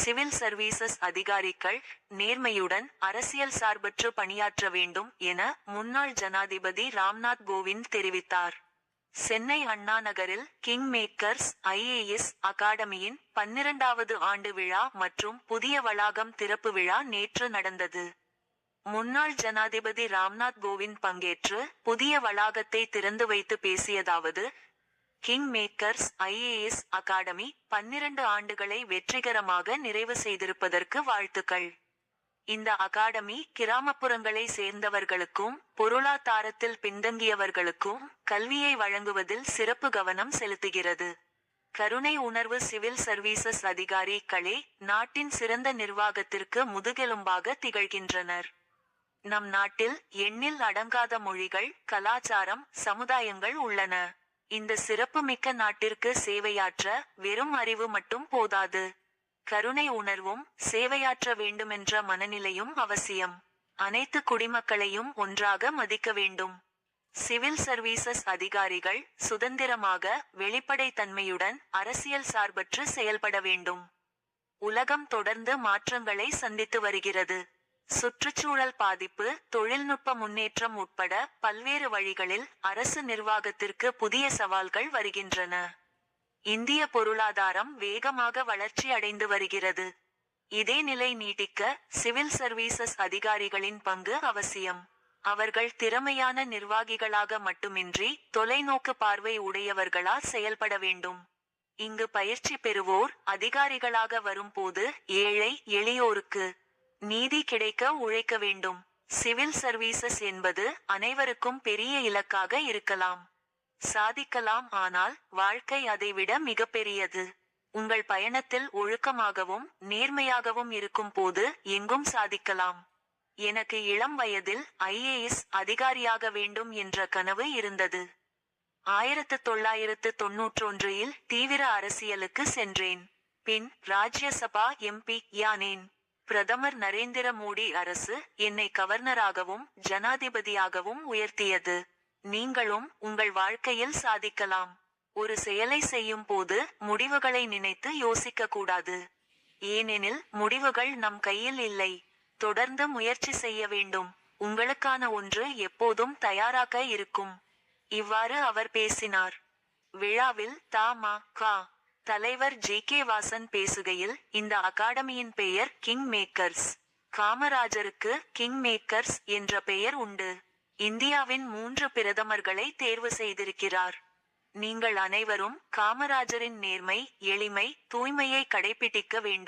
Civil services அதிகாரிகள் நேர்மையுடன் அரசியல் சார்பற்று பணியாற்ற வேண்டும் என முன்னாள் ஜனாதிபதி ராம்நாத் கோவிந்த் தெரிவித்தார். சென்னை அண்ணா நகரில் கிங் மேக்கர்ஸ் ஐஏஎஸ் அகாடமியின் பன்னிரண்டாவது ஆண்டு விழா மற்றும் புதிய வளாகம் திறப்பு விழா நேற்று நடந்தது. முன்னாள் ஜனாதிபதி ராம்நாத் கோவிந்த் பங்கேற்று புதிய வளாகத்தை திறந்து வைத்து பேசியதாவது கிங் மேக்கர்ஸ் ஐஏஎஸ் அகாடமி பன்னிரண்டு ஆண்டுகளை வெற்றிகரமாக நிறைவு செய்திருப்பதற்கு வாழ்த்துக்கள். இந்த அகாடமி கிராமப்புறங்களை சேர்ந்தவர்களுக்கும் பொருளாதாரத்தில் பின்தங்கியவர்களுக்கும் கல்வியை வழங்குவதில் சிறப்பு கவனம் செலுத்துகிறது. கருணை உணர்வு சிவில் சர்வீசஸ் அதிகாரிகளே நாட்டின் சிறந்த நிர்வாகத்திற்கு முதுகெலும்பாக திகழ்கின்றனர். நம் நாட்டில் எண்ணில் அடங்காத மொழிகள் கலாச்சாரம் சமுதாயங்கள் உள்ளன. இந்த சிறப்புமிக்க நாட்டிற்கு சேவையாற்ற வெறும் அறிவு மட்டும் போதாது. கருணை உணர்வும் சேவையாற்ற வேண்டுமென்ற மனநிலையும் அவசியம். அனைத்து குடிமக்களையும் ஒன்றாக மதிக்க வேண்டும். சிவில் சர்வீசஸ் அதிகாரிகள் சுதந்திரமாக வெளிப்படைத்தன்மையுடன் அரசியல் சார்பற்று செயல்பட வேண்டும். உலகம் தொடர்ந்து மாற்றங்களை சந்தித்து வருகிறது. சுற்றுச்சூழல் பாதிப்பு தொழில்நுட்ப முன்னேற்றம் உட்பட பல்வேறு வழிகளில் அரசு நிர்வாகத்திற்கு புதிய சவால்கள் வருகின்றன. இந்திய பொருளாதாரம் வேகமாக வளர்ச்சி அடைந்து வருகிறது. இதே நிலை நீட்டிக்க சிவில் சர்வீசஸ் அதிகாரிகளின் பங்கு அவசியம். அவர்கள் திறமையான நிர்வாகிகளாக மட்டுமின்றி தொலைநோக்கு பார்வை உடையவர்களா செயல்பட வேண்டும். இங்கு பயிற்சி பெறுவோர் அதிகாரிகளாக வரும்போது ஏழை எளியோருக்கு நீதி கிடைக்க உழைக்க வேண்டும். சிவில் சர்வீசஸ் என்பது அனைவருக்கும் பெரிய இலக்காக இருக்கலாம். சாதிக்கலாம் ஆனால் வாழ்க்கை அதைவிட மிகப்பெரியது. உங்கள் பயணத்தில் ஒழுக்கமாகவும் நேர்மையாகவும் இருக்கும் போது எங்கும் சாதிக்கலாம். எனக்கு இளம் வயதில் ஐஏஎஸ் அதிகாரியாக வேண்டும் என்ற கனவு இருந்தது. ஆயிரத்து தொள்ளாயிரத்து தொன்னூற்றொன்றில் தீவிர அரசியலுக்கு சென்றேன். பின் ராஜ்யசபா எம்பி யானேன். பிரதமர் நரேந்திர மோடி அரசு என்னை கவர்னராகவும் ஜனாதிபதியாகவும் உயர்த்தியது. நீங்களும் உங்கள் வாழ்க்கையில் சாதிக்கலாம். ஒரு செயலை செய்யும் போது முடிவுகளை நினைத்து யோசிக்க கூடாது. ஏனெனில் முடிவுகள் நம் கையில் இல்லை. தொடர்ந்து முயற்சி செய்ய வேண்டும். உங்களுக்கான ஒன்று எப்போதும் தயாராக இருக்கும். இவ்வாறு அவர் பேசினார். விழாவில் தா மா கா தலைவர் ஜே கே வாசன் பேசுகையில் இந்த அகாடமியின் பெயர் கிங் மேக்கர்ஸ் காமராஜருக்கு கிங் மேக்கர்ஸ் என்ற பெயர் உண்டு. இந்தியாவின் மூன்று பிரதமர்களை தேர்வு செய்திருக்கிறார். நீங்கள் அனைவரும் காமராஜரின் நேர்மை எளிமை தூய்மையை கடைபிடிக்க வேண்டும்.